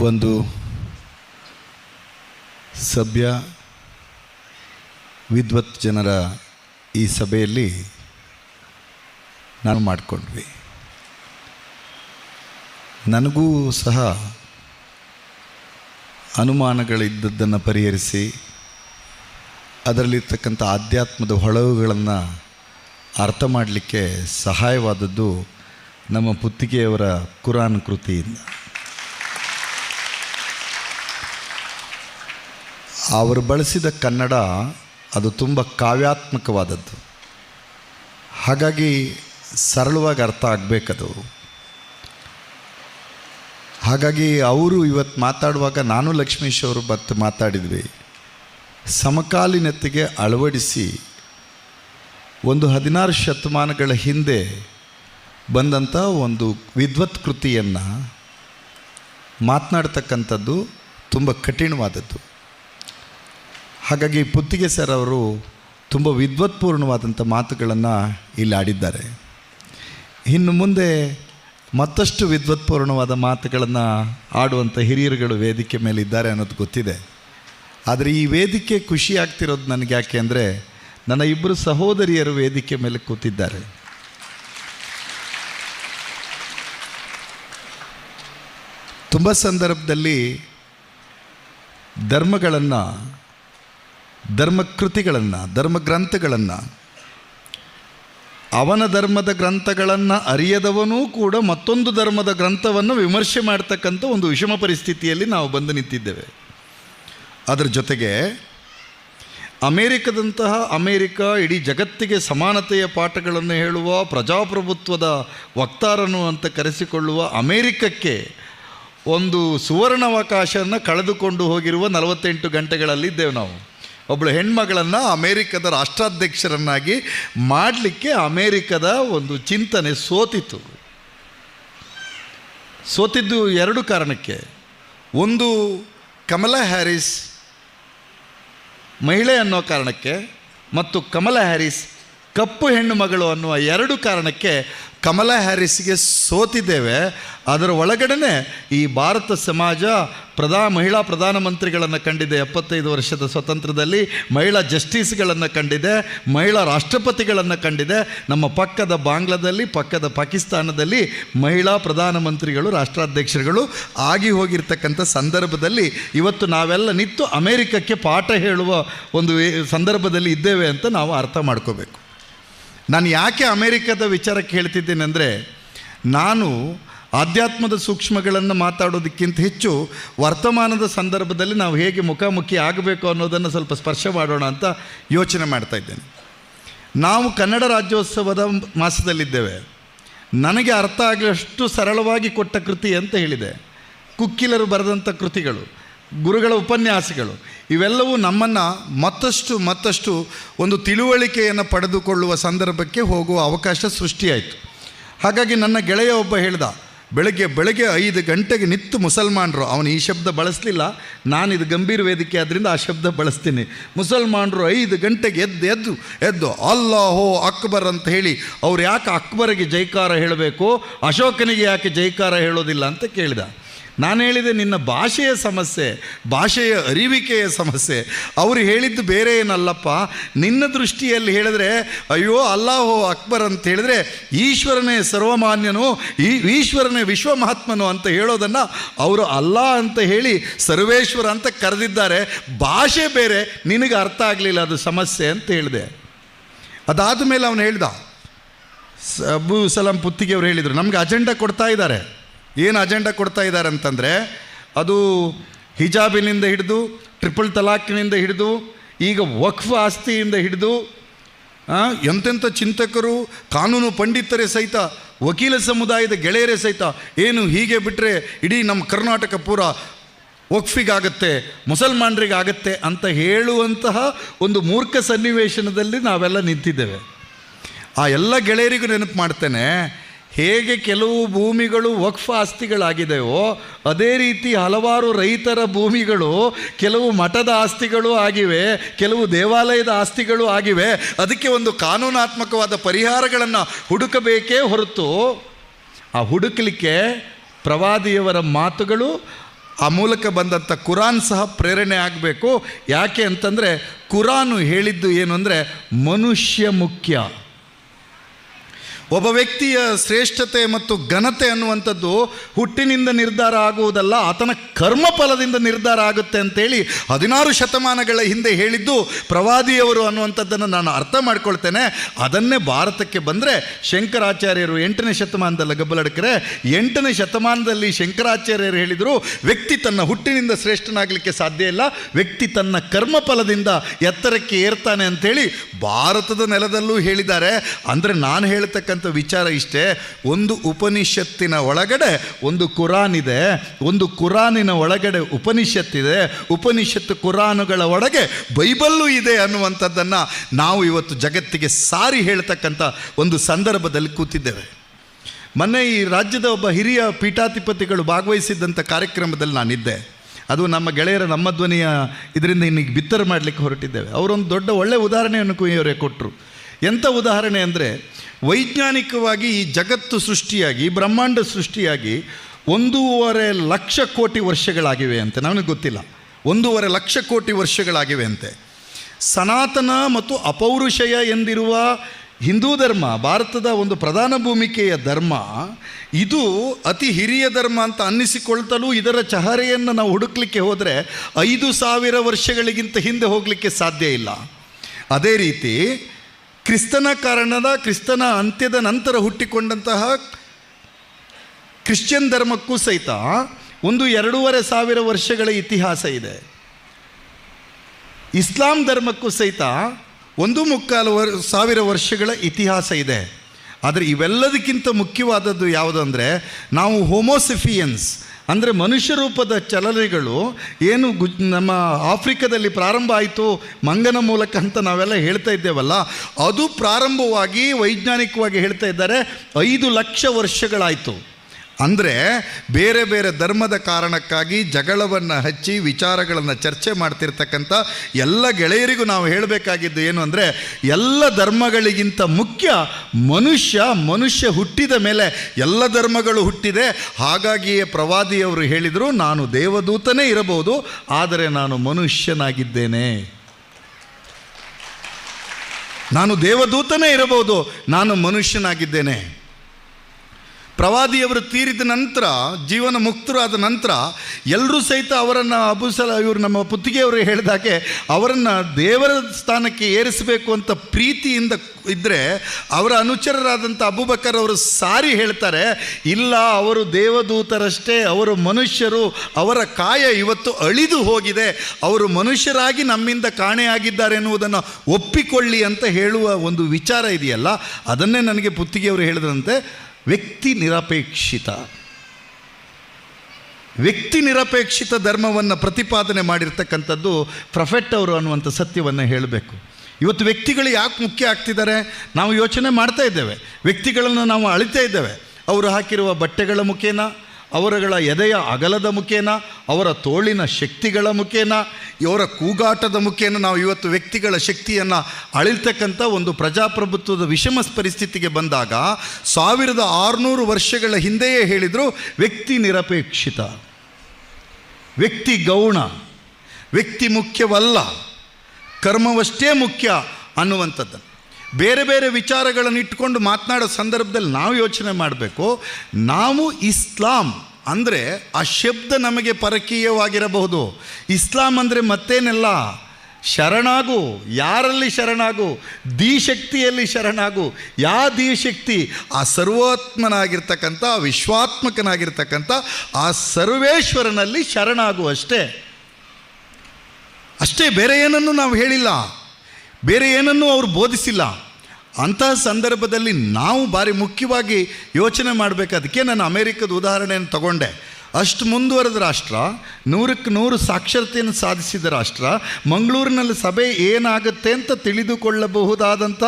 ಒಂದು ಸಭ್ಯ ವಿದ್ವತ್ ಜನರ ಈ ಸಭೆಯಲ್ಲಿ ನಾನು ಮಾಡಿಕೊಂಡ್ವಿ. ನನಗೂ ಸಹ ಅನುಮಾನಗಳಿದ್ದದ್ದನ್ನು ಪರಿಹರಿಸಿ, ಅದರಲ್ಲಿರ್ತಕ್ಕಂಥ ಆಧ್ಯಾತ್ಮದ ಹೊಳವುಗಳನ್ನು ಅರ್ಥ ಮಾಡಲಿಕ್ಕೆ ಸಹಾಯವಾದದ್ದು ನಮ್ಮ ಪುತ್ತಿಗೆಯವರ ಕುರಾನ್ ಕೃತಿಯಿಂದ. ಅವರು ಬಳಸಿದ ಕನ್ನಡ ಅದು ತುಂಬ ಕಾವ್ಯಾತ್ಮಕವಾದದ್ದು. ಹಾಗಾಗಿ ಸರಳವಾಗಿ ಅರ್ಥ ಆಗಬೇಕದು. ಹಾಗಾಗಿ ಅವರು ಇವತ್ತು ಮಾತಾಡುವಾಗ ನಾನು ಲಕ್ಷ್ಮೀಶ್ ಅವರು ಮತ್ತು ಮಾತಾಡಿದ್ವಿ. ಸಮಕಾಲೀನತೆಗೆ ಅಳವಡಿಸಿ ಒಂದು ಹದಿನಾರು ಶತಮಾನಗಳ ಹಿಂದೆ ಬಂದಂಥ ಒಂದು ವಿದ್ವತ್ ಕೃತಿಯನ್ನು ಮಾತನಾಡ್ತಕ್ಕಂಥದ್ದು ತುಂಬ ಕಠಿಣವಾದದ್ದು. ಹಾಗಾಗಿ ಪುತ್ತಿಗೆ ಸರ್ ಅವರು ತುಂಬ ವಿದ್ವತ್ಪೂರ್ಣವಾದಂಥ ಮಾತುಗಳನ್ನು ಇಲ್ಲಿ ಆಡಿದ್ದಾರೆ. ಇನ್ನು ಮುಂದೆ ಮತ್ತಷ್ಟು ವಿದ್ವತ್ಪೂರ್ಣವಾದ ಮಾತುಗಳನ್ನು ಆಡುವಂಥ ಹಿರಿಯರುಗಳು ವೇದಿಕೆ ಮೇಲೆ ಇದ್ದಾರೆ ಅನ್ನೋದು ಗೊತ್ತಿದೆ. ಆದರೆ ಈ ವೇದಿಕೆ ಖುಷಿ ಆಗ್ತಿರೋದು ನನಗೆ ಯಾಕೆ ಅಂದರೆ ನನ್ನ ಇಬ್ಬರು ಸಹೋದರಿಯರು ವೇದಿಕೆ ಮೇಲೆ ಕೂತಿದ್ದಾರೆ. ತುಂಬ ಸಂದರ್ಭದಲ್ಲಿ ಧರ್ಮಗಳನ್ನು ಧರ್ಮಕೃತಿಗಳನ್ನು, ಧರ್ಮಗ್ರಂಥಗಳನ್ನು, ಅವನ ಧರ್ಮದ ಗ್ರಂಥಗಳನ್ನು ಅರಿಯದವನೂ ಕೂಡ ಮತ್ತೊಂದು ಧರ್ಮದ ಗ್ರಂಥವನ್ನು ವಿಮರ್ಶೆ ಮಾಡ್ತಕ್ಕಂಥ ಒಂದು ವಿಷಮ ಪರಿಸ್ಥಿತಿಯಲ್ಲಿ ನಾವು ಬಂದು ನಿಂತಿದ್ದೇವೆ. ಅದರ ಜೊತೆಗೆ ಅಮೇರಿಕದಂತಹ ಅಮೇರಿಕ ಇಡೀ ಜಗತ್ತಿಗೆ ಸಮಾನತೆಯ ಪಾಠಗಳನ್ನು ಹೇಳುವ, ಪ್ರಜಾಪ್ರಭುತ್ವದ ವಕ್ತಾರನು ಅಂತ ಕರೆಸಿಕೊಳ್ಳುವ ಅಮೇರಿಕಕ್ಕೆ ಒಂದು ಸುವರ್ಣಾವಕಾಶವನ್ನು ಕಳೆದುಕೊಂಡು ಹೋಗಿರುವ ನಲವತ್ತೆಂಟು ಗಂಟೆಗಳಲ್ಲಿದ್ದೇವೆ ನಾವು. ಒಬ್ಬಳು ಹೆಣ್ಮಗಳನ್ನು ಅಮೇರಿಕದ ರಾಷ್ಟ್ರಾಧ್ಯಕ್ಷರನ್ನಾಗಿ ಮಾಡಲಿಕ್ಕೆ ಅಮೇರಿಕದ ಒಂದು ಚಿಂತನೆ ಸೋತಿತು ಸೋತಿದ್ದು ಎರಡು ಕಾರಣಕ್ಕೆ. ಒಂದು, ಕಮಲಾ ಹ್ಯಾರಿಸ್ ಮಹಿಳೆ ಅನ್ನೋ ಕಾರಣಕ್ಕೆ ಮತ್ತು ಕಮಲಾ ಹ್ಯಾರಿಸ್ ಕಪ್ಪು ಹೆಣ್ಣು ಮಗಳು ಅನ್ನುವ ಎರಡು ಕಾರಣಕ್ಕೆ ಕಮಲಾ ಹ್ಯಾರಿಸ್ಗೆ ಸೋತಿದ್ದೇವೆ. ಅದರ ಒಳಗಡೆ ಈ ಭಾರತ ಸಮಾಜ ಪ್ರಧಾ, ಮಹಿಳಾ ಪ್ರಧಾನಮಂತ್ರಿಗಳನ್ನು ಕಂಡಿದೆ. ಎಪ್ಪತ್ತೈದು ವರ್ಷದ ಸ್ವತಂತ್ರದಲ್ಲಿ ಮಹಿಳಾ ಜಸ್ಟಿಸ್ಗಳನ್ನು ಕಂಡಿದೆ. ಮಹಿಳಾ ರಾಷ್ಟ್ರಪತಿಗಳನ್ನು ಕಂಡಿದೆ. ನಮ್ಮ ಪಕ್ಕದ ಬಾಂಗ್ಲಾದಲ್ಲಿ, ಪಕ್ಕದ ಪಾಕಿಸ್ತಾನದಲ್ಲಿ ಮಹಿಳಾ ಪ್ರಧಾನಮಂತ್ರಿಗಳು ರಾಷ್ಟ್ರಾಧ್ಯಕ್ಷರುಗಳು ಆಗಿ ಹೋಗಿರ್ತಕ್ಕಂಥ ಸಂದರ್ಭದಲ್ಲಿ ಇವತ್ತು ನಾವೆಲ್ಲ ನಿತ್ತು ಅಮೇರಿಕಕ್ಕೆ ಪಾಠ ಹೇಳುವ ಒಂದು ಸಂದರ್ಭದಲ್ಲಿ ಇದ್ದೇವೆ ಅಂತ ನಾವು ಅರ್ಥ ಮಾಡ್ಕೋಬೇಕು. ನಾನು ಯಾಕೆ ಅಮೇರಿಕದ ವಿಚಾರಕ್ಕೆ ಹೇಳ್ತಿದ್ದೇನೆ ಅಂದರೆ, ನಾನು ಆಧ್ಯಾತ್ಮದ ಸೂಕ್ಷ್ಮಗಳನ್ನು ಮಾತಾಡೋದಕ್ಕಿಂತ ಹೆಚ್ಚು ವರ್ತಮಾನದ ಸಂದರ್ಭದಲ್ಲಿ ನಾವು ಹೇಗೆ ಮುಖಾಮುಖಿ ಆಗಬೇಕು ಅನ್ನೋದನ್ನು ಸ್ವಲ್ಪ ಸ್ಪರ್ಶ ಮಾಡೋಣ ಅಂತ ಯೋಚನೆ ಮಾಡ್ತಾ ಇದ್ದೇನೆ. ನಾವು ಕನ್ನಡ ರಾಜ್ಯೋತ್ಸವದ ಮಾಸದಲ್ಲಿದ್ದೇವೆ. ನನಗೆ ಅರ್ಥ ಆಗಲಷ್ಟು ಸರಳವಾಗಿ ಕೊಟ್ಟ ಕೃತಿ ಅಂತ ಹೇಳಿದೆ. ಕುಕ್ಕಿಲರು ಬರೆದಂಥ ಕೃತಿಗಳು. ಗುರುಗಳ ಉಪನ್ಯಾಸಗಳು. ಇವೆಲ್ಲವೂ ನಮ್ಮನ್ನು ಮತ್ತಷ್ಟು ಮತ್ತಷ್ಟು ಒಂದು ತಿಳುವಳಿಕೆಯನ್ನು ಪಡೆದುಕೊಳ್ಳುವ ಸಂದರ್ಭಕ್ಕೆ ಹೋಗುವ ಅವಕಾಶ ಸೃಷ್ಟಿಯಾಯಿತು. ಹಾಗಾಗಿ ನನ್ನ ಗೆಳೆಯ ಒಬ್ಬ ಹೇಳ್ದ, ಬೆಳಗ್ಗೆ ಬೆಳಗ್ಗೆ ಐದು ಗಂಟೆಗೆ ನಿತ್ತು ಮುಸಲ್ಮಾನರು. ಅವನು ಈ ಶಬ್ದ ಬಳಸಲಿಲ್ಲ. ನಾನು ಇದು ಗಂಭೀರ ವೇದಿಕೆ ಆದ್ದರಿಂದ ಆ ಶಬ್ದ ಬಳಸ್ತೀನಿ. ಮುಸಲ್ಮಾನರು ಐದು ಗಂಟೆಗೆ ಎದ್ದು ಎದ್ದು ಎದ್ದು, ಅಲ್ಲಾಹೋ ಅಕ್ಬರ್ ಅಂತ ಹೇಳಿ, ಅವ್ರು ಯಾಕೆ ಅಕ್ಬರಿಗೆ ಜೈಕಾರ ಹೇಳಬೇಕು, ಅಶೋಕನಿಗೆ ಯಾಕೆ ಜೈಕಾರ ಹೇಳೋದಿಲ್ಲ ಅಂತ ಕೇಳಿದ. ನಾನು ಹೇಳಿದೆ ನಿನ್ನ ಭಾಷೆಯ ಸಮಸ್ಯೆ, ಭಾಷೆಯ ಅರಿವಿಕೆಯ ಸಮಸ್ಯೆ. ಅವರು ಹೇಳಿದ್ದು ಬೇರೆ ಏನಲ್ಲಪ್ಪ, ನಿನ್ನ ದೃಷ್ಟಿಯಲ್ಲಿ ಹೇಳಿದ್ರೆ, ಅಯ್ಯೋ ಅಲ್ಲಾಹೋ ಅಕ್ಬರ್ ಅಂತ ಹೇಳಿದ್ರೆ, ಈಶ್ವರನೇ ಸರ್ವಮಾನ್ಯನು, ಈ ಈಶ್ವರನೇ ವಿಶ್ವ ಮಹಾತ್ಮನು ಅಂತ ಹೇಳೋದನ್ನು ಅವರು ಅಲ್ಲಾ ಅಂತ ಹೇಳಿ ಸರ್ವೇಶ್ವರ ಅಂತ ಕರೆದಿದ್ದಾರೆ. ಭಾಷೆ ಬೇರೆ, ನಿನಗೆ ಅರ್ಥ ಆಗಲಿಲ್ಲ ಅದು ಸಮಸ್ಯೆ ಅಂತ ಹೇಳಿದೆ. ಅದಾದ ಮೇಲೆ ಅವನು ಹೇಳ್ದ ಅಬ್ಬು ಅಬು ಸಲಾಂ ಪುತ್ತಿಗೆ ಅವರು ಹೇಳಿದರು, ನಮಗೆ ಅಜೆಂಡಾ ಕೊಡ್ತಾ ಇದ್ದಾರೆ. ಏನು ಅಜೆಂಡಾ ಕೊಡ್ತಾ ಇದ್ದಾರೆ ಅಂತಂದರೆ, ಅದು ಹಿಜಾಬಿನಿಂದ ಹಿಡಿದು ಟ್ರಿಪಲ್ ತಲಾಖಿನಿಂದ ಹಿಡಿದು, ಈಗ ವಕ್ಫ್ ಆಸ್ತಿಯಿಂದ ಹಿಡಿದು ಎಂತೆಂಥ ಚಿಂತಕರು, ಕಾನೂನು ಪಂಡಿತರೇ ಸಹಿತ, ವಕೀಲ ಸಮುದಾಯದ ಗೆಳೆಯರೇ ಸಹಿತ, ಏನು ಹೀಗೆ ಬಿಟ್ಟರೆ ಇಡೀ ನಮ್ಮ ಕರ್ನಾಟಕ ಪೂರ ವಕ್ಫಿಗಾಗತ್ತೆ, ಮುಸಲ್ಮಾನರಿಗಾಗತ್ತೆ ಅಂತ ಹೇಳುವಂತಹ ಒಂದು ಮೂರ್ಖ ಸನ್ನಿವೇಶನದಲ್ಲಿ ನಾವೆಲ್ಲ ನಿಂತಿದ್ದೇವೆ. ಆ ಎಲ್ಲ ಗೆಳೆಯರಿಗೂ ನೆನಪು ಮಾಡ್ತೇನೆ ಹೇಗೆ ಕೆಲವು ಭೂಮಿಗಳು ವಕ್ಫ್ ಆಸ್ತಿಗಳಾಗಿದೆಯೋ, ಅದೇ ರೀತಿ ಹಲವಾರು ರೈತರ ಭೂಮಿಗಳು ಕೆಲವು ಮಠದ ಆಸ್ತಿಗಳು ಆಗಿವೆ, ಕೆಲವು ದೇವಾಲಯದ ಆಸ್ತಿಗಳು ಆಗಿವೆ. ಅದಕ್ಕೆ ಒಂದು ಕಾನೂನಾತ್ಮಕವಾದ ಪರಿಹಾರಗಳನ್ನು ಹುಡುಕಬೇಕೇ ಹೊರತು, ಆ ಹುಡುಕಲಿಕ್ಕೆ ಪ್ರವಾದಿಯವರ ಮಾತುಗಳು, ಆ ಮೂಲಕ ಬಂದಂಥ ಕುರಾನ್ ಸಹ ಪ್ರೇರಣೆ ಆಗಬೇಕು. ಯಾಕೆ ಅಂತಂದರೆ, ಕುರಾನು ಹೇಳಿದ್ದು ಏನು ಅಂದರೆ ಮನುಷ್ಯ ಮುಖ್ಯ. ಒಬ್ಬ ವ್ಯಕ್ತಿಯ ಶ್ರೇಷ್ಠತೆ ಮತ್ತು ಘನತೆ ಅನ್ನುವಂಥದ್ದು ಹುಟ್ಟಿನಿಂದ ನಿರ್ಧಾರ ಆಗುವುದಲ್ಲ, ಆತನ ಕರ್ಮಫಲದಿಂದ ನಿರ್ಧಾರ ಆಗುತ್ತೆ ಅಂತೇಳಿ ಹದಿನಾರು ಶತಮಾನಗಳ ಹಿಂದೆ ಹೇಳಿದ್ದು ಪ್ರವಾದಿಯವರು ಅನ್ನುವಂಥದ್ದನ್ನು ನಾನು ಅರ್ಥ ಮಾಡ್ಕೊಳ್ತೇನೆ. ಅದನ್ನೇ ಭಾರತಕ್ಕೆ ಬಂದರೆ ಶಂಕರಾಚಾರ್ಯರು ಎಂಟನೇ ಶತಮಾನದಲ್ಲ ಗಬ್ಬಲಡ್ಕರೆ, ಎಂಟನೇ ಶತಮಾನದಲ್ಲಿ ಶಂಕರಾಚಾರ್ಯರು ಹೇಳಿದರು, ವ್ಯಕ್ತಿ ತನ್ನ ಹುಟ್ಟಿನಿಂದ ಶ್ರೇಷ್ಠನಾಗಲಿಕ್ಕೆ ಸಾಧ್ಯ ಇಲ್ಲ, ವ್ಯಕ್ತಿ ತನ್ನ ಕರ್ಮಫಲದಿಂದ ಎತ್ತರಕ್ಕೆ ಏರ್ತಾನೆ ಅಂತೇಳಿ ಭಾರತದ ನೆಲದಲ್ಲೂ ಹೇಳಿದ್ದಾರೆ. ಅಂದರೆ ನಾನು ಹೇಳ್ತಕ್ಕಂಥ ವಿಚಾರ ಇಷ್ಟೇ, ಒಂದು ಉಪನಿಷತ್ತಿನ ಒಳಗಡೆ ಒಂದು ಕುರಾನ್ ಇದೆ, ಒಂದು ಕುರಾನಿನ ಒಳಗಡೆ ಉಪನಿಷತ್ತಿದೆ ಉಪನಿಷತ್ತು ಕುರಾನುಗಳ ಒಳಗೆ ಬೈಬಲ್ಲು ಇದೆ ಅನ್ನುವಂಥದ್ದನ್ನು ನಾವು ಇವತ್ತು ಜಗತ್ತಿಗೆ ಸಾರಿ ಹೇಳ್ತಕ್ಕಂಥ ಒಂದು ಸಂದರ್ಭದಲ್ಲಿ ಕೂತಿದ್ದೇವೆ. ಮೊನ್ನೆ ಈ ರಾಜ್ಯದ ಒಬ್ಬ ಹಿರಿಯ ಪೀಠಾಧಿಪತಿಗಳು ಭಾಗವಹಿಸಿದ್ದಂಥ ಕಾರ್ಯಕ್ರಮದಲ್ಲಿ ನಾನಿದ್ದೆ. ಅದು ನಮ್ಮ ಗೆಳೆಯರ, ನಮ್ಮ ಧ್ವನಿಯ ಇದರಿಂದ ಇನ್ನಿಗೆ ಬಿತ್ತರ ಮಾಡಲಿಕ್ಕೆ ಹೊರಟಿದ್ದೇವೆ. ಅವರೊಂದು ದೊಡ್ಡ ಒಳ್ಳೆಯ ಉದಾಹರಣೆಯನ್ನು ಕುಯ್ಯವರೇ ಕೊಟ್ಟರು ಎಂಥ ಉದಾಹರಣೆ ಅಂದರೆ ವೈಜ್ಞಾನಿಕವಾಗಿ ಈ ಜಗತ್ತು ಸೃಷ್ಟಿಯಾಗಿ, ಬ್ರಹ್ಮಾಂಡ ಸೃಷ್ಟಿಯಾಗಿ ಒಂದೂವರೆ ಲಕ್ಷ ಕೋಟಿ ವರ್ಷಗಳಾಗಿವೆ ಅಂತೆ. ನನಗೆ ಗೊತ್ತಿಲ್ಲ. ಒಂದೂವರೆ ಲಕ್ಷ ಕೋಟಿ ವರ್ಷಗಳಾಗಿವೆ ಅಂತೆ. ಸನಾತನ ಮತ್ತು ಅಪೌರುಷಯ ಎಂದಿರುವ ಹಿಂದೂ ಧರ್ಮ, ಭಾರತದ ಒಂದು ಪ್ರಧಾನ ಭೂಮಿಕೆಯ ಧರ್ಮ, ಇದು ಅತಿ ಹಿರಿಯ ಧರ್ಮ ಅಂತ ಅನ್ನಿಸಿಕೊಳ್ತಲೂ ಇದರ ಚಹರೆಯನ್ನು ನಾವು ಹುಡುಕ್ಲಿಕ್ಕೆ ಹೋದರೆ ಐದು ಸಾವಿರ ವರ್ಷಗಳಿಗಿಂತ ಹಿಂದೆ ಹೋಗಲಿಕ್ಕೆ ಸಾಧ್ಯ ಇಲ್ಲ. ಅದೇ ರೀತಿ ಕ್ರಿಸ್ತನ ಕಾರಣದ, ಕ್ರಿಸ್ತನ ಅಂತ್ಯದ ನಂತರ ಹುಟ್ಟಿಕೊಂಡಂತಹ ಕ್ರಿಶ್ಚಿಯನ್ ಧರ್ಮಕ್ಕೂ ಸಹಿತ ಒಂದು ಎರಡೂವರೆ ಸಾವಿರ ವರ್ಷಗಳ ಇತಿಹಾಸ ಇದೆ. ಇಸ್ಲಾಂ ಧರ್ಮಕ್ಕೂ ಸಹಿತ ಒಂದು ಮುಕ್ಕಾಲು ವರ್, ಸಾವಿರ ವರ್ಷಗಳ ಇತಿಹಾಸ ಇದೆ. ಆದರೆ ಇವೆಲ್ಲದಕ್ಕಿಂತ ಮುಖ್ಯವಾದದ್ದು ಯಾವುದಂದರೆ ನಾವು ಹೋಮೋಸಿಫಿಯನ್ಸ್ ಅಂದರೆ ಮನುಷ್ಯ ರೂಪದ ಚಲನೆಗಳು ಏನು ಗು ನಮ್ಮ ಆಫ್ರಿಕಾದಲ್ಲಿ ಪ್ರಾರಂಭ ಆಯಿತು ಮಂಗನ ಮೂಲಕ ಅಂತ ನಾವೆಲ್ಲ ಹೇಳ್ತಾ ಇದ್ದೇವಲ್ಲ, ಅದು ಪ್ರಾರಂಭವಾಗಿ ವೈಜ್ಞಾನಿಕವಾಗಿ ಹೇಳ್ತಾ ಇದ್ದಾರೆ, ಐದು ಲಕ್ಷ ವರ್ಷಗಳಾಯಿತು. ಅಂದರೆ ಬೇರೆ ಬೇರೆ ಧರ್ಮದ ಕಾರಣಕ್ಕಾಗಿ ಜಗಳವನ್ನು ಹಚ್ಚಿ ವಿಚಾರಗಳನ್ನು ಚರ್ಚೆ ಮಾಡ್ತಿರ್ತಕ್ಕಂಥ ಎಲ್ಲ ಗೆಳೆಯರಿಗೂ ನಾವು ಹೇಳಬೇಕಾಗಿದ್ದು ಏನು ಅಂದರೆ, ಎಲ್ಲ ಧರ್ಮಗಳಿಗಿಂತ ಮುಖ್ಯ ಮನುಷ್ಯ ಮನುಷ್ಯ ಹುಟ್ಟಿದ ಮೇಲೆ ಎಲ್ಲ ಧರ್ಮಗಳು ಹುಟ್ಟಿದೆ. ಹಾಗಾಗಿಯೇ ಪ್ರವಾದಿಯವರು ಹೇಳಿದರು, ನಾನು ದೇವದೂತನೇ ಇರಬಹುದು, ಆದರೆ ನಾನು ಮನುಷ್ಯನಾಗಿದ್ದೇನೆ. ನಾನು ದೇವದೂತನೇ ಇರಬಹುದು, ನಾನು ಮನುಷ್ಯನಾಗಿದ್ದೇನೆ. ಪ್ರವಾದಿಯವರು ತೀರಿದ ನಂತರ, ಜೀವನ ಮುಕ್ತರಾದ ನಂತರ ಎಲ್ಲರೂ ಸಹಿತ ಅವರನ್ನು ಅಬುಸಲ, ಇವರು ನಮ್ಮ ಪುತ್ತಿಗೆಯವರು ಹೇಳಿದಾಗೆ ಅವರನ್ನು ದೇವರ ಸ್ಥಾನಕ್ಕೆ ಏರಿಸಬೇಕು ಅಂತ ಪ್ರೀತಿಯಿಂದ ಇದ್ದರೆ ಅವರ ಅನುಚರರಾದಂಥ ಅಬುಬಕರ್ ಅವರು ಸಾರಿ ಹೇಳ್ತಾರೆ, ಇಲ್ಲ, ಅವರು ದೇವದೂತರಷ್ಟೇ, ಅವರು ಮನುಷ್ಯರು, ಅವರ ಕಾಯ ಇವತ್ತು ಅಳಿದು ಹೋಗಿದೆ, ಅವರು ಮನುಷ್ಯರಾಗಿ ನಮ್ಮಿಂದ ಕಾಣೆಯಾಗಿದ್ದಾರೆ ಎನ್ನುವುದನ್ನು ಒಪ್ಪಿಕೊಳ್ಳಿ ಅಂತ ಹೇಳುವ ಒಂದು ವಿಚಾರ ಇದೆಯಲ್ಲ, ಅದನ್ನೇ ನನಗೆ ಪುತ್ತಿಗೆಯವರು ಹೇಳಿದಂತೆ ವ್ಯಕ್ತಿ ನಿರಪೇಕ್ಷಿತ. ವ್ಯಕ್ತಿ ನಿರಪೇಕ್ಷಿತ ಧರ್ಮವನ್ನು ಪ್ರತಿಪಾದನೆ ಮಾಡಿರ್ತಕ್ಕಂಥದ್ದು ಪ್ರೊಫೆಟ್ ಅವರು ಅನ್ನುವಂಥ ಸತ್ಯವನ್ನು ಹೇಳಬೇಕು. ಇವತ್ತು ವ್ಯಕ್ತಿಗಳು ಯಾಕೆ ಮುಖ್ಯ ಆಗ್ತಿದ್ದಾರೆ? ನಾವು ಯೋಚನೆ ಮಾಡ್ತಾ ಇದ್ದೇವೆ. ವ್ಯಕ್ತಿಗಳನ್ನು ನಾವು ಅಳಿತಾ ಇದ್ದೇವೆ. ಅವರು ಹಾಕಿರುವ ಬಟ್ಟೆಗಳ ಮುಖೇನ ಅವರುಗಳ ಎದೆಯ ಅಗಲದ ಮುಖೇನ, ಅವರ ತೋಳಿನ ಶಕ್ತಿಗಳ ಮುಖೇನ, ಇವರ ಕೂಗಾಟದ ಮುಖೇನ ನಾವು ಇವತ್ತು ವ್ಯಕ್ತಿಗಳ ಶಕ್ತಿಯನ್ನು ಅಳಿಲ್ತಕ್ಕಂಥ ಒಂದು ಪ್ರಜಾಪ್ರಭುತ್ವದ ವಿಷಮ ಪರಿಸ್ಥಿತಿಗೆ ಬಂದಾಗ ಸಾವಿರದ ಆರುನೂರು ವರ್ಷಗಳ ಹಿಂದೆಯೇ ಹೇಳಿದರು ವ್ಯಕ್ತಿ ನಿರಪೇಕ್ಷಿತ, ವ್ಯಕ್ತಿ ಗೌಣ, ವ್ಯಕ್ತಿ ಮುಖ್ಯವಲ್ಲ, ಕರ್ಮವಷ್ಟೇ ಮುಖ್ಯ ಅನ್ನುವಂಥದ್ದು ಬೇರೆ ಬೇರೆ ವಿಚಾರಗಳನ್ನು ಇಟ್ಕೊಂಡು ಮಾತನಾಡೋ ಸಂದರ್ಭದಲ್ಲಿ ನಾವು ಯೋಚನೆ ಮಾಡಬೇಕು. ನಾವು ಇಸ್ಲಾಂ ಅಂದರೆ ಆ ಶಬ್ದ ನಮಗೆ ಪರಕೀಯವಾಗಿರಬಹುದು. ಇಸ್ಲಾಂ ಅಂದರೆ ಮತ್ತೇನೆಲ್ಲ? ಶರಣಾಗು. ಯಾರಲ್ಲಿ ಶರಣಾಗು? ದಿಶಕ್ತಿಯಲ್ಲಿ ಶರಣಾಗು. ಯಾ ದಿಶಕ್ತಿ ಆ ಸರ್ವಾತ್ಮನಾಗಿರ್ತಕ್ಕಂಥ ವಿಶ್ವಾತ್ಮಕನಾಗಿರ್ತಕ್ಕಂಥ, ಆ ಸರ್ವೇಶ್ವರನಲ್ಲಿ ಶರಣಾಗು ಅಷ್ಟೇ. ಅಷ್ಟೇ ಬೇರೆ ಏನನ್ನು ನಾವು ಹೇಳಿಲ್ಲ. ಬೇರೆ ಏನನ್ನೂ ಅವರು ಬೋಧಿಸಿಲ್ಲ. ಅಂತಹ ಸಂದರ್ಭದಲ್ಲಿ ನಾವು ಭಾರಿ ಮುಖ್ಯವಾಗಿ ಯೋಚನೆ ಮಾಡಬೇಕು ಅದಕ್ಕೆ ನಾನು ಅಮೇರಿಕದ ಉದಾಹರಣೆಯನ್ನು ತಗೊಂಡೆ. ಅಷ್ಟು ಮುಂದುವರೆದ ರಾಷ್ಟ್ರ, ನೂರಕ್ಕೆ ನೂರು ಸಾಕ್ಷರತೆಯನ್ನು ಸಾಧಿಸಿದ ರಾಷ್ಟ್ರ, ಮಂಗಳೂರಿನಲ್ಲಿ ಸಭೆ ಏನಾಗುತ್ತೆ ಅಂತ ತಿಳಿದುಕೊಳ್ಳಬಹುದಾದಂಥ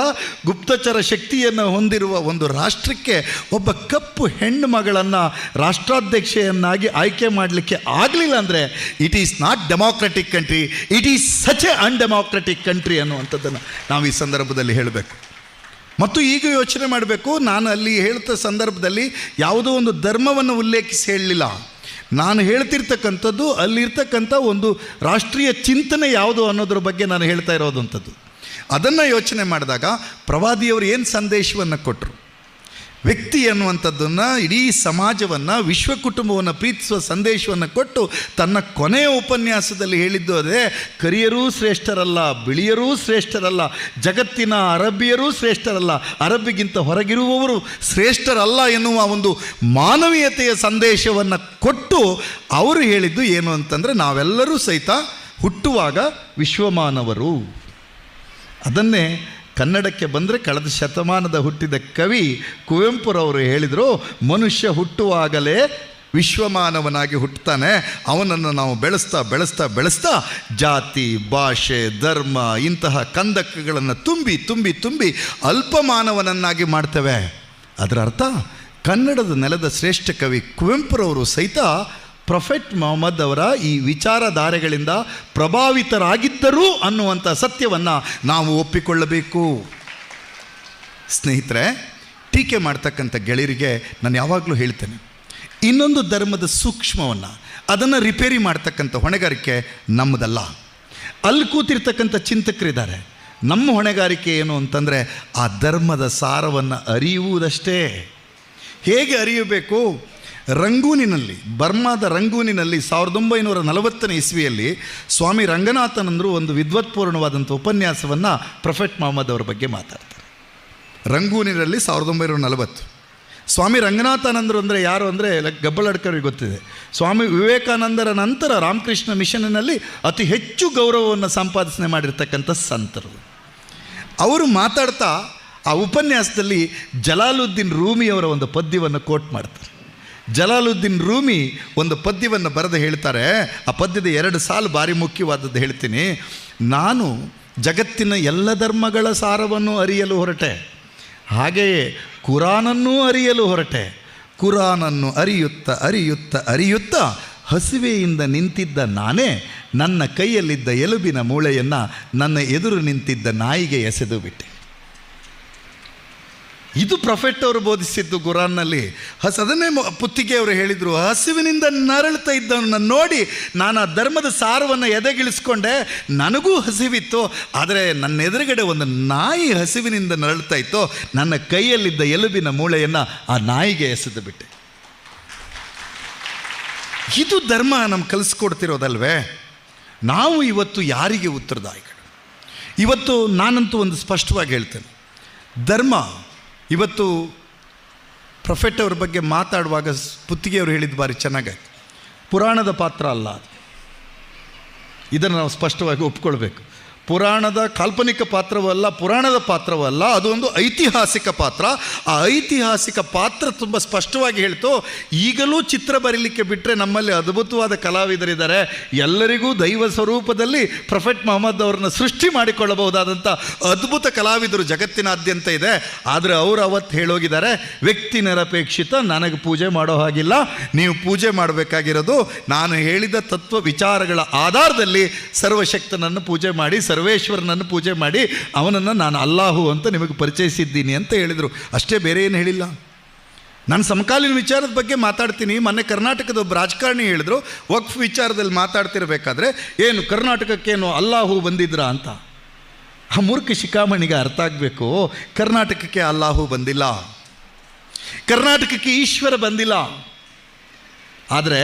ಗುಪ್ತಚರ ಶಕ್ತಿಯನ್ನು ಹೊಂದಿರುವ ಒಂದು ರಾಷ್ಟ್ರಕ್ಕೆ ಒಬ್ಬ ಕಪ್ಪು ಹೆಣ್ಣು ಮಗಳನ್ನು ರಾಷ್ಟ್ರಾಧ್ಯಕ್ಷೆಯನ್ನಾಗಿ ಆಯ್ಕೆ ಮಾಡಲಿಕ್ಕೆ ಆಗಲಿಲ್ಲ ಅಂದರೆ it is not democratic country it is such a undemocratic country ಅನ್ನುವಂಥದ್ದನ್ನು ನಾವು ಈ ಸಂದರ್ಭದಲ್ಲಿ ಹೇಳಬೇಕು. ಮತ್ತು ಈಗ ಯೋಚನೆ ಮಾಡಬೇಕು, ನಾನು ಅಲ್ಲಿ ಹೇಳ್ತ ಸಂದರ್ಭದಲ್ಲಿ ಯಾವುದೋ ಒಂದು ಧರ್ಮವನ್ನು ಉಲ್ಲೇಖಿಸಿ ಹೇಳಲಿಲ್ಲ. ನಾನು ಹೇಳ್ತಿರ್ತಕ್ಕಂಥದ್ದು, ಅಲ್ಲಿರ್ತಕ್ಕಂಥ ಒಂದು ರಾಷ್ಟ್ರೀಯ ಚಿಂತನೆ ಯಾವುದು ಅನ್ನೋದ್ರ ಬಗ್ಗೆ ನಾನು ಹೇಳ್ತಾ ಇರೋದಂಥದ್ದು. ಅದನ್ನು ಯೋಚನೆ ಮಾಡಿದಾಗ ಪ್ರವಾದಿಯವರು ಏನು ಸಂದೇಶವನ್ನು ಕೊಟ್ಟರು ವ್ಯಕ್ತಿ ಅನ್ನುವಂಥದ್ದನ್ನು ಇಡೀ ಸಮಾಜವನ್ನು, ವಿಶ್ವ ಕುಟುಂಬವನ್ನು ಪ್ರೀತಿಸುವ ಸಂದೇಶವನ್ನು ಕೊಟ್ಟು ತನ್ನ ಕೊನೆಯ ಉಪನ್ಯಾಸದಲ್ಲಿ ಹೇಳಿದ್ದು ಅದೇ, ಕರಿಯರೂ ಶ್ರೇಷ್ಠರಲ್ಲ, ಬಿಳಿಯರೂ ಶ್ರೇಷ್ಠರಲ್ಲ, ಜಗತ್ತಿನ ಅರಬ್ಬಿಯರೂ ಶ್ರೇಷ್ಠರಲ್ಲ, ಅರಬ್ಬಿಗಿಂತ ಹೊರಗಿರುವವರು ಶ್ರೇಷ್ಠರಲ್ಲ ಎನ್ನುವ ಒಂದು ಮಾನವೀಯತೆಯ ಸಂದೇಶವನ್ನು ಕೊಟ್ಟು ಅವರು ಹೇಳಿದ್ದು ಏನು ಅಂತಂದರೆ, ನಾವೆಲ್ಲರೂ ಸಹಿತ ಹುಟ್ಟುವಾಗ ವಿಶ್ವಮಾನವರು. ಅದನ್ನೇ ಕನ್ನಡಕ್ಕೆ ಬಂದರೆ ಕಳೆದ ಶತಮಾನದ ಹುಟ್ಟಿದ ಕವಿ ಕುವೆಂಪುರವರು ಹೇಳಿದರು, ಮನುಷ್ಯ ಹುಟ್ಟುವಾಗಲೇ ವಿಶ್ವಮಾನವನಾಗಿ ಹುಟ್ಟುತ್ತಾನೆ. ಅವನನ್ನು ನಾವು ಬೆಳೆಸ್ತಾ ಬೆಳೆಸ್ತಾ ಬೆಳೆಸ್ತಾ ಜಾತಿ, ಭಾಷೆ, ಧರ್ಮ ಇಂತಹ ಕಂದಕಗಳನ್ನು ತುಂಬಿ ತುಂಬಿ ತುಂಬಿ ಅಲ್ಪಮಾನವನನ್ನಾಗಿ ಮಾಡ್ತೇವೆ. ಅದರ ಅರ್ಥ, ಕನ್ನಡದ ನೆಲದ ಶ್ರೇಷ್ಠ ಕವಿ ಕುವೆಂಪುರವರು ಸಹಿತ ಪ್ರೊಫೆಟ್ ಮೊಹಮ್ಮದ್ ಅವರ ಈ ವಿಚಾರಧಾರೆಗಳಿಂದ ಪ್ರಭಾವಿತರಾಗಿದ್ದರು ಅನ್ನುವಂಥ ಸತ್ಯವನ್ನು ನಾವು ಒಪ್ಪಿಕೊಳ್ಳಬೇಕು. ಸ್ನೇಹಿತರೆ, ಟೀಕೆ ಮಾಡ್ತಕ್ಕಂಥ ಗೆಳೆಯರಿಗೆ ನಾನು ಯಾವಾಗಲೂ ಹೇಳ್ತೇನೆ, ಇನ್ನೊಂದು ಧರ್ಮದ ಸೂಕ್ಷ್ಮವನ್ನು, ಅದನ್ನು ರಿಪೇರಿ ಮಾಡ್ತಕ್ಕಂಥ ಹೊಣೆಗಾರಿಕೆ ನಮ್ಮದಲ್ಲ. ಅಲ್ಲಿ ಕೂತಿರ್ತಕ್ಕಂಥ ಚಿಂತಕರಿದ್ದಾರೆ, ನಮ್ಮ ಹೊಣೆಗಾರಿಕೆ ಏನು ಅಂತಂದರೆ ಆ ಧರ್ಮದ ಸಾರವನ್ನು ಅರಿಯುವುದಷ್ಟೇ. ಹೇಗೆ ಅರಿಯಬೇಕು? ರಂಗೂನಿನಲ್ಲಿ, ಬರ್ಮಾದ ರಂಗೂನಿನಲ್ಲಿ ಸಾವಿರದ ಒಂಬೈನೂರ ನಲವತ್ತನೇ ಇಸ್ವಿಯಲ್ಲಿ ಸ್ವಾಮಿ ರಂಗನಾಥನಂದರು ಒಂದು ವಿದ್ವತ್ಪೂರ್ಣವಾದಂಥ ಉಪನ್ಯಾಸವನ್ನು ಪ್ರೊಫೆಟ್ ಮೊಹಮ್ಮದ್ ಅವರ ಬಗ್ಗೆ ಮಾತಾಡ್ತಾರೆ. ರಂಗೂನಿನಲ್ಲಿ ಸಾವಿರದ ಒಂಬೈನೂರ ನಲವತ್ತು. ಸ್ವಾಮಿ ರಂಗನಾಥನಂದರು ಅಂದರೆ ಯಾರು ಅಂದರೆ ಗಬ್ಬಳಡ್ಕರಿಗೆ ಗೊತ್ತಿದೆ. ಸ್ವಾಮಿ ವಿವೇಕಾನಂದರ ನಂತರ ರಾಮಕೃಷ್ಣ ಮಿಷನ್ನಲ್ಲಿ ಅತಿ ಹೆಚ್ಚು ಗೌರವವನ್ನು ಸಂಪಾದನೆ ಮಾಡಿರ್ತಕ್ಕಂಥ ಸಂತರು. ಅವರು ಮಾತಾಡ್ತಾ ಆ ಉಪನ್ಯಾಸದಲ್ಲಿ ಜಲಾಲುದ್ದೀನ್ ರೂಮಿಯವರ ಒಂದು ಪದ್ಯವನ್ನು ಕೋಟ್ ಮಾಡ್ತಾರೆ. ಜಲಾಲುದ್ದೀನ್ ರೂಮಿ ಒಂದು ಪದ್ಯವನ್ನು ಬರೆದು ಹೇಳ್ತಾರೆ. ಆ ಪದ್ಯದ ಎರಡು ಸಾಲು ಭಾರಿ ಮುಖ್ಯವಾದದ್ದು ಹೇಳ್ತೀನಿ. ನಾನು ಜಗತ್ತಿನ ಎಲ್ಲ ಧರ್ಮಗಳ ಸಾರವನ್ನು ಅರಿಯಲು ಹೊರಟೆ. ಹಾಗೆಯೇ ಕುರಾನನ್ನೂ ಅರಿಯಲು ಹೊರಟೆ. ಕುರಾನನ್ನು ಅರಿಯುತ್ತ ಅರಿಯುತ್ತ ಅರಿಯುತ್ತ ಹಸಿವೆಯಿಂದ ನಿಂತಿದ್ದ ನಾನೇ ನನ್ನ ಕೈಯಲ್ಲಿದ್ದ ಎಲುಬಿನ ಮೂಳೆಯನ್ನು ನನ್ನ ಎದುರು ನಿಂತಿದ್ದ ನಾಯಿಗೆ ಎಸೆದು ಬಿಟ್ಟೆ. ಇದು ಪ್ರೊಫೆಟ್ ಅವರು ಬೋಧಿಸಿದ್ದು ಗುರಾನ್ನಲ್ಲಿ. ಹಸ್, ಅದನ್ನೇ ಮ- ಪುತ್ತಿಗೆ ಅವರು ಹೇಳಿದರು, ಹಸಿವಿನಿಂದ ನರಳುತ್ತಾ ಇದ್ದವನ್ನ ನೋಡಿ ನಾನು ಆ ಧರ್ಮದ ಸಾರವನ್ನು ಎದೆಗಿಳಿಸ್ಕೊಂಡೆ, ನನಗೂ ಹಸಿವಿತ್ತು, ಆದರೆ ನನ್ನ ಎದುರುಗಡೆ ಒಂದು ನಾಯಿ ಹಸಿವಿನಿಂದ ನರಳುತ್ತಾ ಇತ್ತು, ನನ್ನ ಕೈಯಲ್ಲಿದ್ದ ಎಲುಬಿನ ಮೂಳೆಯನ್ನು ಆ ನಾಯಿಗೆ ಎಸೆದು ಬಿಟ್ಟೆ. ಇದು ಧರ್ಮ ನಮ್ಗೆ ಕಲಿಸ್ಕೊಡ್ತಿರೋದಲ್ವೇ? ನಾವು ಇವತ್ತು ಯಾರಿಗೆ ಉತ್ತರದಾಯಿಗಳು ಇವತ್ತು ನಾನಂತೂ ಒಂದು ಸ್ಪಷ್ಟವಾಗಿ ಹೇಳ್ತೇನೆ. ಧರ್ಮ ಇವತ್ತು ಪ್ರೊಫೆಟ್ ಅವ್ರ ಬಗ್ಗೆ ಮಾತಾಡುವಾಗ ಪುತ್ತಿಗೆಯವರು ಹೇಳಿದ ಬಾರಿ ಚೆನ್ನಾಗಾಯ್ತು ಪುರಾಣದ ಪಾತ್ರ ಅಲ್ಲ ಅದು. ಇದನ್ನು ನಾವು ಸ್ಪಷ್ಟವಾಗಿ ಒಪ್ಕೊಳ್ಬೇಕು. ಪುರಾಣದ ಕಾಲ್ಪನಿಕ ಪಾತ್ರವಲ್ಲ, ಪುರಾಣದ ಪಾತ್ರವಲ್ಲ ಅದೊಂದು ಐತಿಹಾಸಿಕ ಪಾತ್ರ. ಆ ಐತಿಹಾಸಿಕ ಪಾತ್ರ ತುಂಬ ಸ್ಪಷ್ಟವಾಗಿ ಹೇಳ್ತು, ಈಗಲೂ ಚಿತ್ರ ಬರೀಲಿಕ್ಕೆ ಬಿಟ್ಟರೆ ನಮ್ಮಲ್ಲಿ ಅದ್ಭುತವಾದ ಕಲಾವಿದರಿದ್ದಾರೆ. ಎಲ್ಲರಿಗೂ ದೈವ ಸ್ವರೂಪದಲ್ಲಿ ಪ್ರೊಫೆಟ್ ಮೊಹಮ್ಮದ್ ಅವ್ರನ್ನ ಸೃಷ್ಟಿ ಮಾಡಿಕೊಳ್ಳಬಹುದಾದಂಥ ಅದ್ಭುತ ಕಲಾವಿದರು ಜಗತ್ತಿನಾದ್ಯಂತ ಇದೆ. ಆದರೆ ಅವರು ಅವತ್ತು ಹೇಳೋಗಿದ್ದಾರೆ, ವ್ಯಕ್ತಿ ನಿರಪೇಕ್ಷಿತ, ನನಗೆ ಪೂಜೆ ಮಾಡೋ ಹಾಗಿಲ್ಲ, ನೀವು ಪೂಜೆ ಮಾಡಬೇಕಾಗಿರೋದು, ನಾನು ಹೇಳಿದ ತತ್ವ ವಿಚಾರಗಳ ಆಧಾರದಲ್ಲಿ ಸರ್ವಶಕ್ತನನ್ನು ಪೂಜೆ ಮಾಡಿ ಸರ್ವೇಶ್ವರನನ್ನು ಪೂಜೆ ಮಾಡಿ ಅವನನ್ನು ನಾನು ಅಲ್ಲಾಹು ಅಂತ ನಿಮಗೆ ಪರಿಚಯಿಸಿದ್ದೀನಿ ಅಂತ ಹೇಳಿದರು. ಅಷ್ಟೇ ಬೇರೆ ಏನು ಹೇಳಿಲ್ಲ. ನಾನು ಸಮಕಾಲೀನ ವಿಚಾರದ ಬಗ್ಗೆ ಮಾತಾಡ್ತೀನಿ. ಮೊನ್ನೆ ಕರ್ನಾಟಕದ ಒಬ್ಬ ರಾಜಕಾರಣಿ ಹೇಳಿದ್ರು, ವಕ್ಫ್ ವಿಚಾರದಲ್ಲಿ ಮಾತಾಡ್ತಿರ್ಬೇಕಾದ್ರೆ, ಏನು ಕರ್ನಾಟಕಕ್ಕೇನು ಅಲ್ಲಾಹು ಬಂದಿದ್ರಾ ಅಂತ. ಆ ಮೂರ್ಖ ಶಿಖಾಮಣಿಗೆ ಅರ್ಥ ಆಗಬೇಕು, ಕರ್ನಾಟಕಕ್ಕೆ ಅಲ್ಲಾಹು ಬಂದಿಲ್ಲ. ಕರ್ನಾಟಕಕ್ಕೆ ಈಶ್ವರ ಬಂದಿಲ್ಲ. ಆದರೆ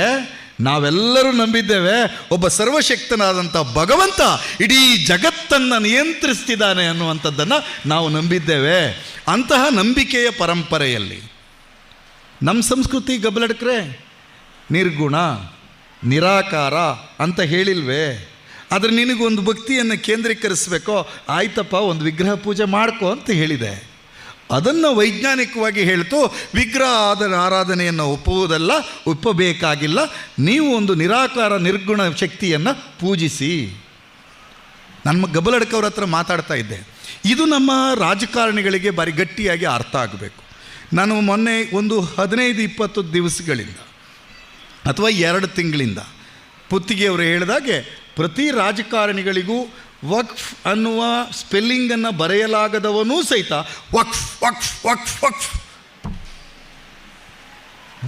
ನಾವೆಲ್ಲರೂ ನಂಬಿದ್ದೇವೆ, ಒಬ್ಬ ಸರ್ವಶಕ್ತನಾದಂಥ ಭಗವಂತ ಇಡೀ ಜಗತ್ತನ್ನು ನಿಯಂತ್ರಿಸ್ತಿದ್ದಾನೆ ಅನ್ನುವಂಥದ್ದನ್ನು ನಾವು ನಂಬಿದ್ದೇವೆ. ಅಂತಹ ನಂಬಿಕೆಯ ಪರಂಪರೆಯಲ್ಲಿ ನಮ್ಮ ಸಂಸ್ಕೃತಿ ಗಬಲಡ್ಕ್ರೆ ನಿರ್ಗುಣ, ನಿರಾಕಾರ ಅಂತ ಹೇಳಿಲ್ವೇ? ಆದರೆ ನಿನಗೊಂದು ಭಕ್ತಿಯನ್ನು ಕೇಂದ್ರೀಕರಿಸಬೇಕೋ? ಆಯ್ತಪ್ಪ, ಒಂದು ವಿಗ್ರಹ ಪೂಜೆ ಮಾಡ್ಕೋ ಅಂತ ಹೇಳಿದೆ. ಅದನ್ನು ವೈಜ್ಞಾನಿಕವಾಗಿ ಹೇಳ್ತು, ವಿಗ್ರಹ ಆದ ಆರಾಧನೆಯನ್ನು ಒಪ್ಪುವುದಲ್ಲ, ಒಪ್ಪಬೇಕಾಗಿಲ್ಲ. ನೀವು ಒಂದು ನಿರಾಕಾರ ನಿರ್ಗುಣ ಶಕ್ತಿಯನ್ನು ಪೂಜಿಸಿ. ನಮ್ಮ ಗಬಲಡ್ಕವ್ರ ಹತ್ರ ಮಾತಾಡ್ತಾ ಇದ್ದೆ. ಇದು ನಮ್ಮ ರಾಜಕಾರಣಿಗಳಿಗೆ ಬಾರಿ ಗಟ್ಟಿಯಾಗಿ ಅರ್ಥ ಆಗಬೇಕು. ನಾನು ಮೊನ್ನೆ ಒಂದು ಹದಿನೈದು, ಇಪ್ಪತ್ತು ದಿವಸಗಳಿಂದ ಅಥವಾ ಎರಡು ತಿಂಗಳಿಂದ ಪುತ್ತಿಗೆಯವರು ಹೇಳಿದಾಗೆ ಪ್ರತಿ ರಾಜಕಾರಣಿಗಳಿಗೂ ವಕ್ಫ್ ಅನ್ನುವ ಸ್ಪೆಲ್ಲಿಂಗನ್ನು ಬರೆಯಲಾಗದವನೂ ಸಹಿತ ವಕ್ಫ್ ವಕ್ಫ್ ವಕ್ಫ್ ವಕ್ಫ್.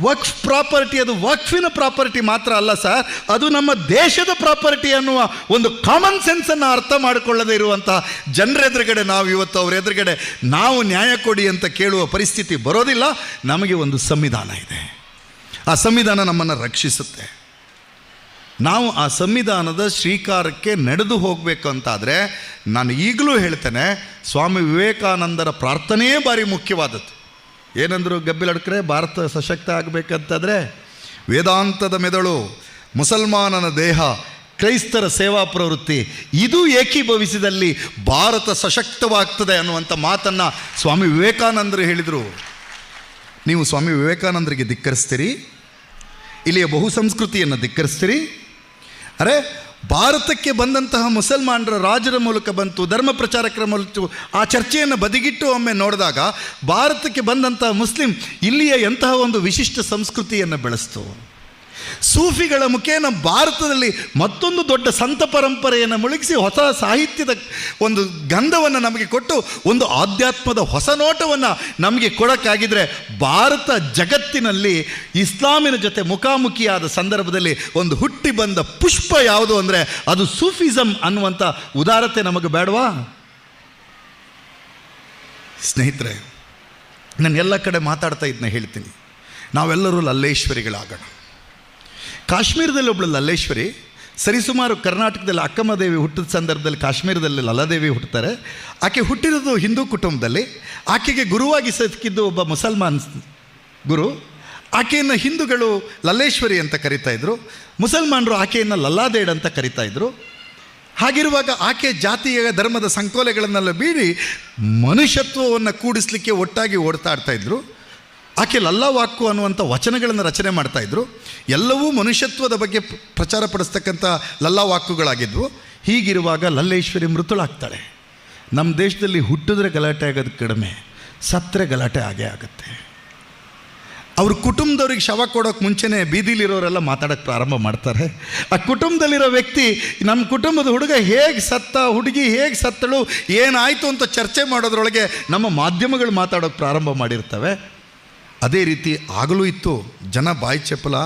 ವಕ್ಫ್ ಪ್ರಾಪರ್ಟಿ ಅದು ವಕ್ಫಿನ ಪ್ರಾಪರ್ಟಿ ಮಾತ್ರ ಅಲ್ಲ ಸರ್, ಅದು ನಮ್ಮ ದೇಶದ ಪ್ರಾಪರ್ಟಿ ಅನ್ನುವ ಒಂದು ಕಾಮನ್ ಸೆನ್ಸನ್ನು ಅರ್ಥ ಮಾಡಿಕೊಳ್ಳದೇ ಇರುವಂತಹ ಜನರ ಎದುರುಗಡೆ ನಾವು ಇವತ್ತು ಅವ್ರ ಎದುರುಗಡೆ ನಾವು ನ್ಯಾಯ ಕೊಡಿ ಅಂತ ಕೇಳುವ ಪರಿಸ್ಥಿತಿ ಬರೋದಿಲ್ಲ, ನಮಗೆ ಒಂದು ಸಂವಿಧಾನ ಇದೆ. ಆ ಸಂವಿಧಾನ ನಮ್ಮನ್ನು ರಕ್ಷಿಸುತ್ತೆ. ನಾವು ಆ ಸಂವಿಧಾನದ ಶ್ರೀಕಾರಕ್ಕೆ ನಡೆದು ಹೋಗಬೇಕು ಅಂತಾದರೆ ನಾನು ಈಗಲೂ ಹೇಳ್ತೇನೆ, ಸ್ವಾಮಿ ವಿವೇಕಾನಂದರ ಪ್ರಾರ್ಥನೆಯೇ ಭಾರಿ ಮುಖ್ಯವಾದದ್ದು. ಏನಂದರು ಗಬ್ಬಿಲಡ್ಕರೆ ಭಾರತ ಸಶಕ್ತ ಆಗಬೇಕಂತಂದರೆ ವೇದಾಂತದ ಮೆದುಳು, ಮುಸಲ್ಮಾನನ ದೇಹ, ಕ್ರೈಸ್ತರ ಸೇವಾ ಪ್ರವೃತ್ತಿ, ಇದು ಏಕೀಭವಿಸಿದಲ್ಲಿ ಭಾರತ ಸಶಕ್ತವಾಗ್ತದೆ ಅನ್ನುವಂಥ ಮಾತನ್ನು ಸ್ವಾಮಿ ವಿವೇಕಾನಂದರು ಹೇಳಿದರು. ನೀವು ಸ್ವಾಮಿ ವಿವೇಕಾನಂದರಿಗೆ ಧಿಕ್ಕರಿಸ್ತೀರಿ? ಇಲ್ಲಿಯ ಬಹು ಸಂಸ್ಕೃತಿಯನ್ನು ಧಿಕ್ಕರಿಸ್ತೀರಿ? ಅರೆ, ಭಾರತಕ್ಕೆ ಬಂದಂತಹ ಮುಸಲ್ಮಾನರ ರಾಜರ ಮೂಲಕ ಬಂತು, ಧರ್ಮ ಪ್ರಚಾರಕರ ಮೂಲಕ ಆ ಚರ್ಚೆಯನ್ನು ಬದಿಗಿಟ್ಟು ಒಮ್ಮೆ ನೋಡಿದಾಗ ಭಾರತಕ್ಕೆ ಬಂದಂತಹ ಮುಸ್ಲಿಂ ಇಲ್ಲಿಯ ಎಂತಹ ಒಂದು ವಿಶಿಷ್ಟ ಸಂಸ್ಕೃತಿಯನ್ನು ಬೆಳೆಸ್ತು. ಸೂಫಿಗಳ ಮುಖೇನ ಭಾರತದಲ್ಲಿ ಮತ್ತೊಂದು ದೊಡ್ಡ ಸಂತ ಪರಂಪರೆಯನ್ನು ಮುಳುಗಿಸಿ ಹೊಸ ಸಾಹಿತ್ಯದ ಒಂದು ಗಂಧವನ್ನು ನಮಗೆ ಕೊಟ್ಟು ಒಂದು ಆಧ್ಯಾತ್ಮದ ಹೊಸ ನೋಟವನ್ನು ನಮಗೆ ಕೊಡೋಕ್ಕಾಗಿದ್ರೆ ಭಾರತ ಜಗತ್ತಿನಲ್ಲಿ ಇಸ್ಲಾಮಿನ ಜೊತೆ ಮುಖಾಮುಖಿಯಾದ ಸಂದರ್ಭದಲ್ಲಿ ಒಂದು ಹುಟ್ಟಿ ಬಂದ ಪುಷ್ಪ ಯಾವುದು ಅಂದರೆ ಅದು ಸೂಫಿಸಮ್ ಅನ್ನುವಂಥ ಉದಾರತೆ ನಮಗೆ ಬೇಡವಾ? ಸ್ನೇಹಿತರೆ ನಾನು ಎಲ್ಲ ಕಡೆ ಮಾತಾಡ್ತಾ ಇದನ್ನ ಹೇಳ್ತೀನಿ. ನಾವೆಲ್ಲರೂ ಲಲ್ಲೇಶ್ವರಿಗಳಾಗೋಣ. ಕಾಶ್ಮೀರದಲ್ಲಿ ಒಬ್ಬಳು ಲಲ್ಲೇಶ್ವರಿ, ಸರಿಸುಮಾರು ಕರ್ನಾಟಕದಲ್ಲಿ ಅಕ್ಕಮ್ಮದೇವಿ ಹುಟ್ಟಿದ ಸಂದರ್ಭದಲ್ಲಿ ಕಾಶ್ಮೀರದಲ್ಲಿ ಲಲಾದೇವಿ ಹುಟ್ಟುತ್ತಾರೆ. ಆಕೆ ಹುಟ್ಟಿರೋದು ಹಿಂದೂ ಕುಟುಂಬದಲ್ಲಿ. ಆಕೆಗೆ ಗುರುವಾಗಿ ಸತ್ಕಿದ್ದು ಒಬ್ಬ ಮುಸಲ್ಮಾನ್ ಗುರು. ಆಕೆಯನ್ನು ಹಿಂದೂಗಳು ಲಲ್ಲೇಶ್ವರಿ ಅಂತ ಕರಿತಾ ಇದ್ರು. ಮುಸಲ್ಮಾನರು ಆಕೆಯನ್ನು ಲಲ್ಲಾದೇಡ್ ಅಂತ ಕರಿತಾ ಇದ್ರು. ಹಾಗಿರುವಾಗ ಆಕೆ ಜಾತಿಯ ಧರ್ಮದ ಸಂಕೋಲೆಗಳನ್ನೆಲ್ಲ ಬೀರಿ ಮನುಷ್ಯತ್ವವನ್ನು ಕೂಡಿಸಲಿಕ್ಕೆ ಒಟ್ಟಾಗಿ ಓಡ್ತಾ ಇದ್ರು. ಆಕೆ ಲಲ್ಲವಾಕ್ಕು ಅನ್ನುವಂಥ ವಚನಗಳನ್ನು ರಚನೆ ಮಾಡ್ತಾಯಿದ್ರು ಎಲ್ಲವೂ ಮನುಷ್ಯತ್ವದ ಬಗ್ಗೆ ಪ್ರ- ಪ್ರಚಾರ ಪಡಿಸ್ತಕ್ಕಂಥ ಲಲ್ಲವಾಕ್ಕುಗಳಾಗಿದ್ವು ಹೀಗಿರುವಾಗ ಲಲ್ಲೇಶ್ವರಿ ಮೃತುಳಾಗ್ತಾಳೆ. ನಮ್ಮ ದೇಶದಲ್ಲಿ ಹುಟ್ಟಿದ್ರೆ ಗಲಾಟೆ ಆಗೋದು ಕಡಿಮೆ, ಸತ್ತರೆ ಗಲಾಟೆ ಆಗೇ ಆಗುತ್ತೆ. ಅವ್ರ ಕುಟುಂಬದವ್ರಿಗೆ ಶವ ಕೊಡೋಕೆ ಮುಂಚೆನೇ ಬೀದಿಲಿರೋರೆಲ್ಲ ಮಾತಾಡೋಕ್ಕೆ ಪ್ರಾರಂಭ ಮಾಡ್ತಾರೆ. ಆ ಕುಟುಂಬದಲ್ಲಿರೋ ವ್ಯಕ್ತಿ ನಮ್ಮ ಕುಟುಂಬದ ಹುಡುಗ ಹೇಗೆ ಸತ್ತ, ಹುಡುಗಿ ಹೇಗೆ ಸತ್ತಳು, ಏನಾಯಿತು ಅಂತ ಚರ್ಚೆ ಮಾಡೋದ್ರೊಳಗೆ ನಮ್ಮ ಮಾಧ್ಯಮಗಳು ಮಾತಾಡೋಕ್ಕೆ ಪ್ರಾರಂಭ ಮಾಡಿರ್ತವೆ. ಅದೇ ರೀತಿ ಆಗಲೂ ಇತ್ತು. ಜನ ಬಾಯಿ ಚಪ್ಪಲ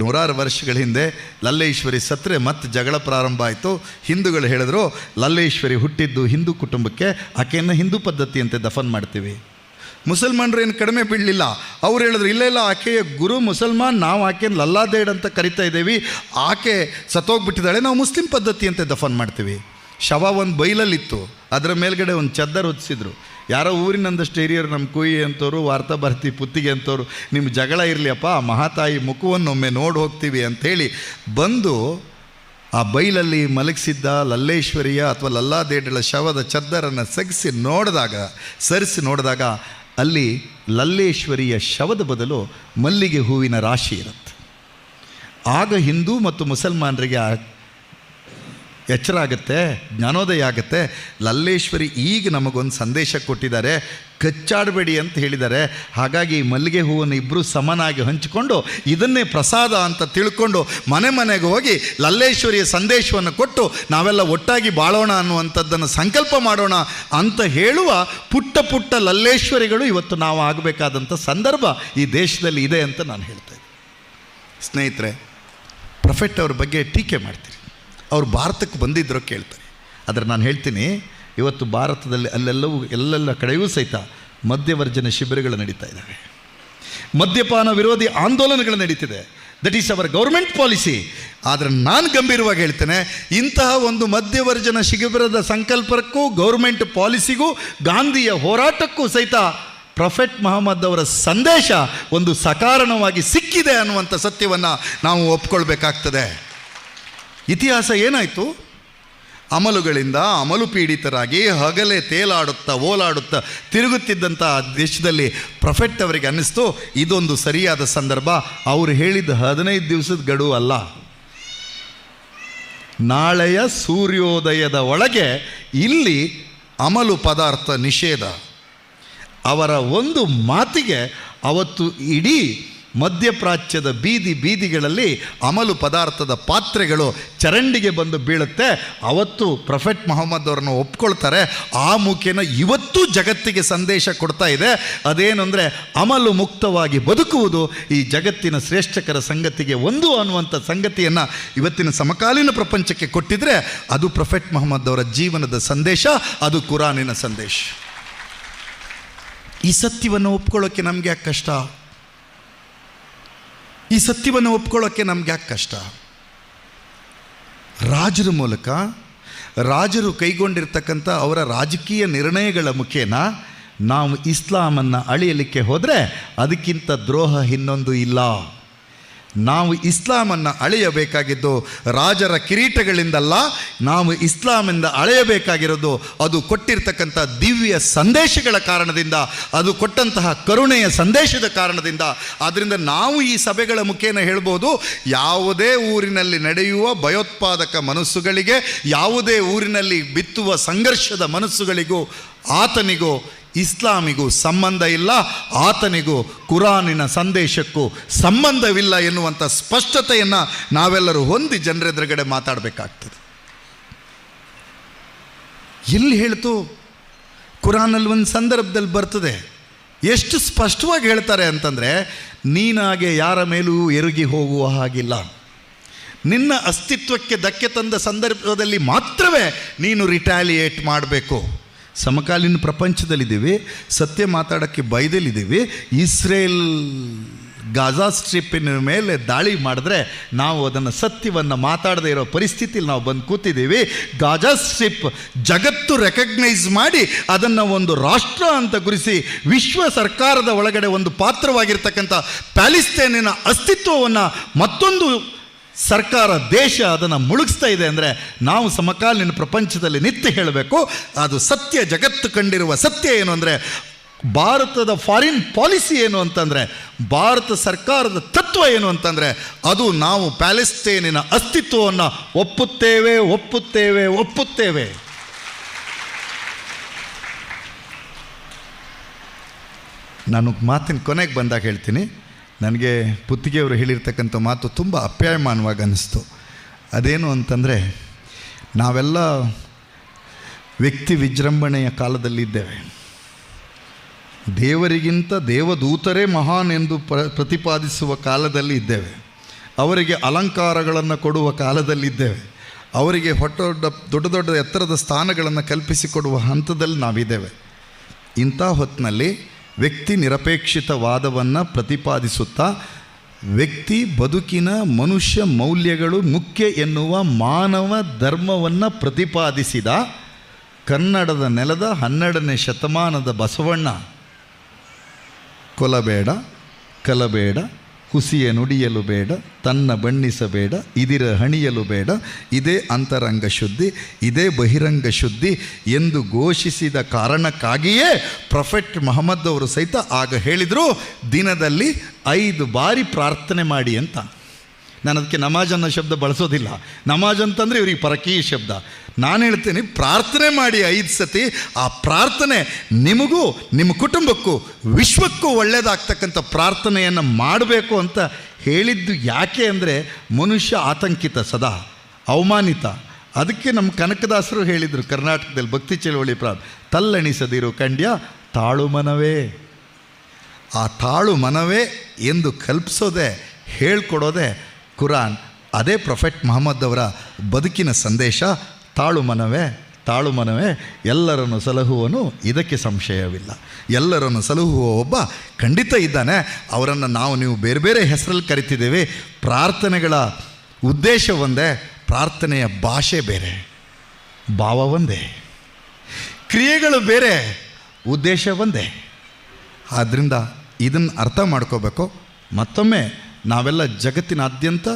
ನೂರಾರು ವರ್ಷಗಳ ಹಿಂದೆ ಲಲ್ಲೇಶ್ವರಿ ಸತ್ರೆ ಮತ್ತೆ ಜಗಳ ಪ್ರಾರಂಭ ಆಯಿತು. ಹಿಂದೂಗಳು ಹೇಳಿದ್ರು, ಲಲ್ಲೇಶ್ವರಿ ಹುಟ್ಟಿದ್ದು ಹಿಂದೂ ಕುಟುಂಬಕ್ಕೆ, ಆಕೆಯನ್ನು ಹಿಂದೂ ಪದ್ಧತಿಯಂತೆ ದಫನ್ ಮಾಡ್ತೀವಿ. ಮುಸಲ್ಮಾನರು ಏನು ಕಡಿಮೆ ಬೀಳಲಿಲ್ಲ ಅವ್ರು ಹೇಳಿದ್ರು, ಇಲ್ಲ ಇಲ್ಲ, ಆಕೆಯ ಗುರು ಮುಸಲ್ಮಾನ್, ನಾವು ಆಕೆಯನ್ನು ಲಲ್ಲಾದೇಡ್ ಅಂತ ಕರಿತಾ ಇದ್ದೀವಿ. ಆಕೆ ಸತ್ತೋಗ್ಬಿಟ್ಟಿದ್ದಾಳೆ, ನಾವು ಮುಸ್ಲಿಂ ಪದ್ಧತಿಯಂತೆ ದಫನ್ ಮಾಡ್ತೀವಿ. ಶವ ಒಂದು ಬೈಲಲ್ಲಿತ್ತು. ಅದರ ಮೇಲ್ಗಡೆ ಒಂದು ಚದ್ದರ್ ಹೊದಿಸಿದ್ರು ಯಾರೋ ಊರಿನಂದಷ್ಟು ಹಿರಿಯರು ನಮ್ಮ ಕುಯಿ ಅಂತವರು, ವಾರ್ತಾ ಬರ್ತಿ ಪುತ್ತಿಗೆ ಅಂತವರು, ನಿಮ್ಮ ಜಗಳ ಇರಲಿಯಪ್ಪ ಆ ಮಹಾತಾಯಿ ಮುಖವನ್ನೊಮ್ಮೆ ನೋಡಿ ಹೋಗ್ತೀವಿ ಅಂಥೇಳಿ ಬಂದು ಆ ಬೈಲಲ್ಲಿ ಮಲಗಿಸಿದ್ದ ಲಲ್ಲೇಶ್ವರಿಯ ಅಥವಾ ಲಲ್ಲಾದೇಡಳ ಶವದ ಚದ್ದರನ್ನು ಸಗಿಸಿ ನೋಡಿದಾಗ, ಸರಿಸಿ ನೋಡಿದಾಗ ಅಲ್ಲಿ ಲಲ್ಲೇಶ್ವರಿಯ ಶವದ ಬದಲು ಮಲ್ಲಿಗೆ ಹೂವಿನ ರಾಶಿ ಇರುತ್ತೆ. ಆಗ ಹಿಂದೂ ಮತ್ತು ಮುಸಲ್ಮಾನರಿಗೆ ಆ ಎಚ್ಚರ ಆಗುತ್ತೆ ಜ್ಞಾನೋದಯ ಆಗುತ್ತೆ. ಲಲ್ಲೇಶ್ವರಿ ಈಗ ನಮಗೊಂದು ಸಂದೇಶ ಕೊಟ್ಟಿದ್ದಾರೆ. ಕಚ್ಚಾಡಬೇಡಿ ಅಂತ ಹೇಳಿದ್ದಾರೆ. ಹಾಗಾಗಿ ಮಲ್ಲಿಗೆ ಹೂವನ್ನು ಇಬ್ಬರು ಸಮನಾಗಿ ಹಂಚಿಕೊಂಡು ಇದನ್ನೇ ಪ್ರಸಾದ ಅಂತ ತಿಳ್ಕೊಂಡು ಮನೆ ಮನೆಗೆ ಹೋಗಿ ಲಲ್ಲೇಶ್ವರಿಯ ಸಂದೇಶವನ್ನು ಕೊಟ್ಟು ನಾವೆಲ್ಲ ಒಟ್ಟಾಗಿ ಬಾಳೋಣ ಅನ್ನುವಂಥದ್ದನ್ನು ಸಂಕಲ್ಪ ಮಾಡೋಣ ಅಂತ ಹೇಳುವ ಪುಟ್ಟ ಪುಟ್ಟ ಲಲ್ಲೇಶ್ವರಿಗಳು ಇವತ್ತು ನಾವು ಆಗಬೇಕಾದಂಥ ಸಂದರ್ಭ ಈ ದೇಶದಲ್ಲಿ ಇದೆ ಅಂತ ನಾನು ಹೇಳ್ತೇನೆ ಸ್ನೇಹಿತರೆ, ಪ್ರೊಫೆಟ್ ಅವ್ರ ಬಗ್ಗೆ ಟೀಕೆ ಮಾಡ್ತೀರಿ. ಅವ್ರು ಭಾರತಕ್ಕೆ ಬಂದಿದ್ದರೋ ಕೇಳ್ತಾರೆ. ಆದರೆ ನಾನು ಹೇಳ್ತೀನಿ, ಇವತ್ತು ಭಾರತದಲ್ಲಿ ಅಲ್ಲೆಲ್ಲವೂ, ಎಲ್ಲೆಲ್ಲ ಕಡೆಯೂ ಸಹಿತ ಮದ್ಯವರ್ಜನ ಶಿಬಿರಗಳು ನಡೀತಾ ಇದ್ದಾವೆ ಮದ್ಯಪಾನ ವಿರೋಧಿ ಆಂದೋಲನಗಳು ನಡೀತಿದೆ. That is our government policy ಆದರೆ ನಾನು ಗಂಭೀರವಾಗಿ ಹೇಳ್ತೇನೆ, ಇಂತಹ ಒಂದು ಮಧ್ಯವರ್ಜನ ಶಿಬಿರದ ಸಂಕಲ್ಪಕ್ಕೂ ಗೌರ್ಮೆಂಟ್ ಪಾಲಿಸಿಗೂ ಗಾಂಧಿಯ ಹೋರಾಟಕ್ಕೂ ಸಹಿತ ಪ್ರೊಫೆಟ್ ಮಹಮ್ಮದ್ ಅವರ ಸಂದೇಶ ಒಂದು ಸಕಾರಣವಾಗಿ ಸಿಕ್ಕಿದೆ ಅನ್ನುವಂಥ ಸತ್ಯವನ್ನು ನಾವು ಒಪ್ಕೊಳ್ಬೇಕಾಗ್ತದೆ. ಇತಿಹಾಸ ಏನಾಯಿತು? ಅಮಲುಗಳಿಂದ ಅಮಲು ಪೀಡಿತರಾಗಿ ಹಗಲೇ ತೇಲಾಡುತ್ತಾ ಓಲಾಡುತ್ತಾ ತಿರುಗುತ್ತಿದ್ದಂಥ ದೇಶದಲ್ಲಿ ಪ್ರೊಫೆಟ್ ಅವರಿಗೆ ಅನ್ನಿಸ್ತು, ಇದೊಂದು ಸರಿಯಾದ ಸಂದರ್ಭ. ಅವರು ಹೇಳಿದ ಹದಿನೈದು ದಿವಸದ ಗಡುವು ಅಲ್ಲ. ನಾಳೆಯ ಸೂರ್ಯೋದಯದ ಒಳಗೆ ಇಲ್ಲಿ ಅಮಲು ಪದಾರ್ಥ ನಿಷೇಧ. ಅವರ ಒಂದು ಮಾತಿಗೆ ಅವತ್ತು ಇಡೀ ಮಧ್ಯಪ್ರಾಚ್ಯದ ಬೀದಿ ಬೀದಿಗಳಲ್ಲಿ ಅಮಲು ಪದಾರ್ಥದ ಪಾತ್ರೆಗಳು ಚರಂಡಿಗೆ ಬಂದು ಬೀಳುತ್ತೆ. ಅವತ್ತು ಪ್ರೊಫೆಟ್ ಮೊಹಮ್ಮದ್ ಅವರನ್ನು ಒಪ್ಕೊಳ್ತಾರೆ. ಆ ಮುಖೇನ ಇವತ್ತೂ ಜಗತ್ತಿಗೆ ಸಂದೇಶ ಕೊಡ್ತಾ ಇದೆ. ಅದೇನು ಅಂದರೆ ಅಮಲು ಮುಕ್ತವಾಗಿ ಬದುಕುವುದು ಈ ಜಗತ್ತಿನ ಶ್ರೇಷ್ಠಕರ ಸಂಗತಿಗೆ ಒಂದು ಅನ್ನುವಂಥ ಸಂಗತಿಯನ್ನು ಇವತ್ತಿನ ಸಮಕಾಲೀನ ಪ್ರಪಂಚಕ್ಕೆ ಕೊಟ್ಟಿದ್ರೆ ಅದು ಪ್ರೊಫೆಟ್ ಮೊಹಮ್ಮದ್ ಅವರ ಜೀವನದ ಸಂದೇಶ, ಅದು ಕುರಾನಿನ ಸಂದೇಶ. ಈ ಸತ್ಯವನ್ನು ಒಪ್ಕೊಳ್ಳೋಕ್ಕೆ ನಮಗೆ ಯಾಕೆ ಕಷ್ಟ? ಈ ಸತ್ಯವನ್ನು ಒಪ್ಕೊಳ್ಳೋಕ್ಕೆ ನಮ್ಗೆ ಯಾಕೆ ಕಷ್ಟ? ರಾಜರ ಮೂಲಕ ರಾಜರು ಕೈಗೊಂಡಿರ್ತಕ್ಕಂಥ ಅವರ ರಾಜಕೀಯ ನಿರ್ಣಯಗಳ ಮುಖೇನ ನಾವು ಇಸ್ಲಾಮನ್ನು ಅಳಿಯಲಿಕ್ಕೆ ಹೋದರೆ ಅದಕ್ಕಿಂತ ದ್ರೋಹ ಇನ್ನೊಂದು ಇಲ್ಲ. ನಾವು ಇಸ್ಲಾಮನ್ನು ಅಳೆಯಬೇಕಾಗಿದ್ದು ರಾಜರ ಕಿರೀಟಗಳಿಂದಲ್ಲ ನಾವು ಇಸ್ಲಾಮಿಂದ ಅಳೆಯಬೇಕಾಗಿರೋದು. ಅದು ಕೊಟ್ಟಿರ್ತಕ್ಕಂಥ ದಿವ್ಯ ಸಂದೇಶಗಳ ಕಾರಣದಿಂದ, ಅದು ಕೊಟ್ಟಂತಹ ಕರುಣೆಯ ಸಂದೇಶದ ಕಾರಣದಿಂದ. ಆದ್ದರಿಂದ ನಾವು ಈ ಸಭೆಗಳ ಮುಖೇನ ಹೇಳ್ಬೋದು, ಯಾವುದೇ ಊರಿನಲ್ಲಿ ನಡೆಯುವ ಭಯೋತ್ಪಾದಕ ಮನಸ್ಸುಗಳಿಗೆ, ಯಾವುದೇ ಊರಿನಲ್ಲಿ ಬಿತ್ತುವ ಸಂಘರ್ಷದ ಮನಸ್ಸುಗಳಿಗೂ, ಆತನಿಗೂ ಇಸ್ಲಾಮಿಗೂ ಸಂಬಂಧ ಇಲ್ಲ, ಆತನಿಗೂ ಕುರಾನಿನ ಸಂದೇಶಕ್ಕೂ ಸಂಬಂಧವಿಲ್ಲ ಎನ್ನುವಂಥ ಸ್ಪಷ್ಟತೆಯನ್ನು ನಾವೆಲ್ಲರೂ ಹೊಂದಿ ಜನರೆದುರುಗಡೆ ಮಾತಾಡಬೇಕಾಗ್ತದೆ. ಎಲ್ಲಿ ಹೇಳ್ತು? ಕುರಾನಲ್ಲಿ ಒಂದು ಸಂದರ್ಭದಲ್ಲಿ ಬರ್ತದೆ. ಎಷ್ಟು ಸ್ಪಷ್ಟವಾಗಿ ಹೇಳ್ತಾರೆ ಅಂತಂದರೆ, ನೀನಾಗೆ ಯಾರ ಮೇಲೂ ಎರುಗಿ ಹೋಗುವ ಹಾಗಿಲ್ಲ. ನಿನ್ನ ಅಸ್ತಿತ್ವಕ್ಕೆ ಧಕ್ಕೆ ತಂದ ಸಂದರ್ಭದಲ್ಲಿ ಮಾತ್ರವೇ ನೀನು ರಿಟ್ಯಾಲಿಯೇಟ್ ಮಾಡಬೇಕು. ಸಮಕಾಲೀನ ಪ್ರಪಂಚದಲ್ಲಿದ್ದೀವಿ, ಸತ್ಯ ಮಾತಾಡೋಕ್ಕೆ ಬೈದಲ್ಲಿದ್ದೀವಿ ಇಸ್ರೇಲ್ ಗಾಜಾ ಸ್ಟ್ರಿಪ್ಪಿನ ಮೇಲೆ ದಾಳಿ ಮಾಡಿದ್ರೆ ನಾವು ಅದನ್ನು ಸತ್ಯವನ್ನು ಮಾತಾಡದೇ ಇರೋ ಪರಿಸ್ಥಿತಿಲಿ ನಾವು ಬಂದು ಕೂತಿದ್ದೀವಿ. ಗಾಜಾ ಸ್ಟ್ರಿಪ್ ಜಗತ್ತು ರೆಕಗ್ನೈಸ್ ಮಾಡಿ ಅದನ್ನು ಒಂದು ರಾಷ್ಟ್ರ ಅಂತ ಗುರಿಸಿ ವಿಶ್ವ ಸರ್ಕಾರದ ಒಳಗಡೆ ಒಂದು ಪಾತ್ರವಾಗಿರ್ತಕ್ಕಂಥ ಪ್ಯಾಲಿಸ್ತೇನಿನ ಅಸ್ತಿತ್ವವನ್ನು ಮತ್ತೊಂದು ಸರ್ಕಾರ ದೇಶ ಅದನ್ನು ಮುಳುಗಿಸ್ತಾ ಇದೆ ಅಂದರೆ ನಾವು ಸಮಕಾಲೀನ ಪ್ರಪಂಚದಲ್ಲಿ ನಿತ್ಯ ಹೇಳಬೇಕು, ಅದು ಸತ್ಯ ಜಗತ್ತು ಕಂಡಿರುವ ಸತ್ಯ ಏನು ಅಂದರೆ ಭಾರತದ ಫಾರಿನ್ ಪಾಲಿಸಿ ಏನು ಅಂತಂದರೆ, ಭಾರತ ಸರ್ಕಾರದ ತತ್ವ ಏನು ಅಂತಂದರೆ, ಅದು ನಾವು ಪ್ಯಾಲೆಸ್ತೇನಿನ ಅಸ್ತಿತ್ವವನ್ನು ಒಪ್ಪುತ್ತೇವೆ ಒಪ್ಪುತ್ತೇವೆ ಒಪ್ಪುತ್ತೇವೆ. ನಾನು ಮಾತಿನ ಕೊನೆಗೆ ಬಂದಾಗ ಹೇಳ್ತೀನಿ ನನಗೆ ಪುತ್ತಿಗೆಯವರು ಹೇಳಿರ್ತಕ್ಕಂಥ ಮಾತು ತುಂಬ ಅಪ್ಯಾಯಮಾನವಾಗಿ ಅನ್ನಿಸ್ತು. ಅದೇನು ಅಂತಂದರೆ, ನಾವೆಲ್ಲ ವ್ಯಕ್ತಿ ವಿಜೃಂಭಣೆಯ ಕಾಲದಲ್ಲಿದ್ದೇವೆ. ದೇವರಿಗಿಂತ ದೇವದೂತರೇ ಮಹಾನ್ ಎಂದು ಪ್ರ, ಪ್ರತಿಪಾದಿಸುವ ಕಾಲದಲ್ಲಿ ಇದ್ದೇವೆ. ಅವರಿಗೆ ಅಲಂಕಾರಗಳನ್ನು ಕೊಡುವ ಕಾಲದಲ್ಲಿದ್ದೇವೆ ಅವರಿಗೆ ಹೊಟ್ಟ ದೊಡ್ಡ ದೊಡ್ಡ ಎತ್ತರದ ಸ್ಥಾನಗಳನ್ನು ಕಲ್ಪಿಸಿಕೊಡುವ ಹಂತದಲ್ಲಿ ನಾವಿದ್ದೇವೆ. ಇಂಥ ಹೊತ್ತಿನಲ್ಲಿ ವ್ಯಕ್ತಿ ನಿರಪೇಕ್ಷಿತವಾದವನ್ನು ಪ್ರತಿಪಾದಿಸುತ್ತಾ, ವ್ಯಕ್ತಿ ಬದುಕಿನ ಮನುಷ್ಯ ಮೌಲ್ಯಗಳು ಮುಖ್ಯ ಎನ್ನುವ ಮಾನವ ಧರ್ಮವನ್ನು ಪ್ರತಿಪಾದಿಸಿದ ಕನ್ನಡದ ನೆಲದ ಹನ್ನೆರಡನೇ ಶತಮಾನದ ಬಸವಣ್ಣ. ಕೊಲಬೇಡ, ಕಲಬೇಡ ಹುಸಿಯ ನುಡಿಯಲು ಬೇಡ, ತನ್ನ ಬಣ್ಣಿಸಬೇಡ ಇದಿರ ಹಣಿಯಲು ಬೇಡ, ಇದೇ ಅಂತರಂಗ ಶುದ್ಧಿ, ಇದೇ ಬಹಿರಂಗ ಶುದ್ಧಿ ಎಂದು ಘೋಷಿಸಿದ ಕಾರಣಕ್ಕಾಗಿಯೇ ಪ್ರೊಫೆಟ್ ಮೊಹಮ್ಮದ್ ಅವರು ಸಹಿತ ಆಗ ಹೇಳಿದರು, ದಿನದಲ್ಲಿ ಐದು ಬಾರಿ ಪ್ರಾರ್ಥನೆ ಮಾಡಿ ಅಂತ. ನಾನು ಅದಕ್ಕೆ ನಮಾಜ್ ಅನ್ನೋ ಶಬ್ದ ಬಳಸೋದಿಲ್ಲ. ನಮಾಜ್ ಅಂತಂದರೆ ಇವ್ರಿಗೆ ಪರಕೀಯ ಶಬ್ದ. ನಾನು ಹೇಳ್ತೀನಿ, ಪ್ರಾರ್ಥನೆ ಮಾಡಿ ಐದು ಸತಿ, ಆ ಪ್ರಾರ್ಥನೆ ನಿಮಗೂ, ನಿಮ್ಮ ಕುಟುಂಬಕ್ಕೂ, ವಿಶ್ವಕ್ಕೂ ಒಳ್ಳೆಯದಾಗ್ತಕ್ಕಂಥ ಪ್ರಾರ್ಥನೆಯನ್ನು ಮಾಡಬೇಕು ಅಂತ ಹೇಳಿದ್ದು ಯಾಕೆ ಅಂದರೆ, ಮನುಷ್ಯ ಆತಂಕಿತ ಸದಾ, ಅವಮಾನಿತ. ಅದಕ್ಕೆ ನಮ್ಮ ಕನಕದಾಸರು ಹೇಳಿದರು, ಕರ್ನಾಟಕದಲ್ಲಿ ಭಕ್ತಿ ಚಳವಳಿ ಪ್ರಾ, ತಲ್ಲಣಿಸದಿರು ಕಂಡ್ಯ ತಾಳು ಮನವೇ. ಆ ತಾಳು ಮನವೇ ಎಂದು ಕಲ್ಪಿಸೋದೆ, ಹೇಳ್ಕೊಡೋದೆ ಕುರಾನ್, ಅದೇ ಪ್ರೊಫೆಟ್ ಮೊಹಮ್ಮದ್ ಅವರ ಬದುಕಿನ ಸಂದೇಶ, ತಾಳು ಮನವೇ ತಾಳು ಮನವೇ, ಎಲ್ಲರನ್ನು ಸಲಹುವನು, ಇದಕ್ಕೆ ಸಂಶಯವಿಲ್ಲ. ಎಲ್ಲರನ್ನು ಸಲಹುವ ಒಬ್ಬ ಖಂಡಿತ ಇದ್ದಾನೆ. ಅವರನ್ನು ನಾವು ನೀವು ಬೇರೆ ಬೇರೆ ಹೆಸರಲ್ಲಿ ಕರಿತಿದ್ದೇವೆ. ಪ್ರಾರ್ಥನೆಗಳ ಉದ್ದೇಶ ಒಂದೇ, ಪ್ರಾರ್ಥನೆಯ ಭಾಷೆ ಬೇರೆ, ಭಾವ ಒಂದೇ. ಕ್ರಿಯೆಗಳು ಬೇರೆ, ಉದ್ದೇಶ ಒಂದೇ. ಆದ್ದರಿಂದ ಇದನ್ನು ಅರ್ಥ ಮಾಡ್ಕೋಬೇಕು? ಮತ್ತೊಮ್ಮೆ ನಾವೆಲ್ಲ ಜಗತ್ತಿನಾದ್ಯಂತ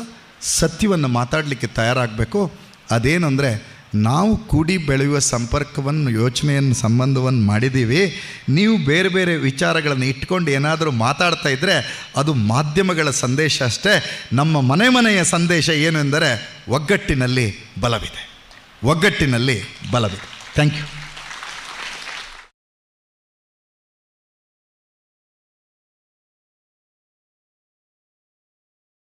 ಸತ್ಯವನ್ನು ಮಾತಾಡಲಿಕ್ಕೆ ತಯಾರಾಗಬೇಕು. ಅದೇನೆಂದರೆ ನಾವು ಕೂಡಿ ಬೆಳೆಯುವ ಸಂಪರ್ಕವನ್ನು, ಯೋಚನೆಯನ್ನು, ಸಂಬಂಧವನ್ನು ಮಾಡಿದ್ದೀವಿ. ನೀವು ಬೇರೆ ಬೇರೆ ವಿಚಾರಗಳನ್ನು ಇಟ್ಕೊಂಡು ಏನಾದರೂ ಮಾತಾಡ್ತಾ ಇದ್ದರೆ ಅದು ಮಾಧ್ಯಮಗಳ ಸಂದೇಶ ಅಷ್ಟೇ. ನಮ್ಮ ಮನೆ ಮನೆಯ ಸಂದೇಶ ಏನೆಂದರೆ ಒಗ್ಗಟ್ಟಿನಲ್ಲಿ ಬಲವಿದೆ. ಒಗ್ಗಟ್ಟಿನಲ್ಲಿ ಬಲವಿದೆ. Thank you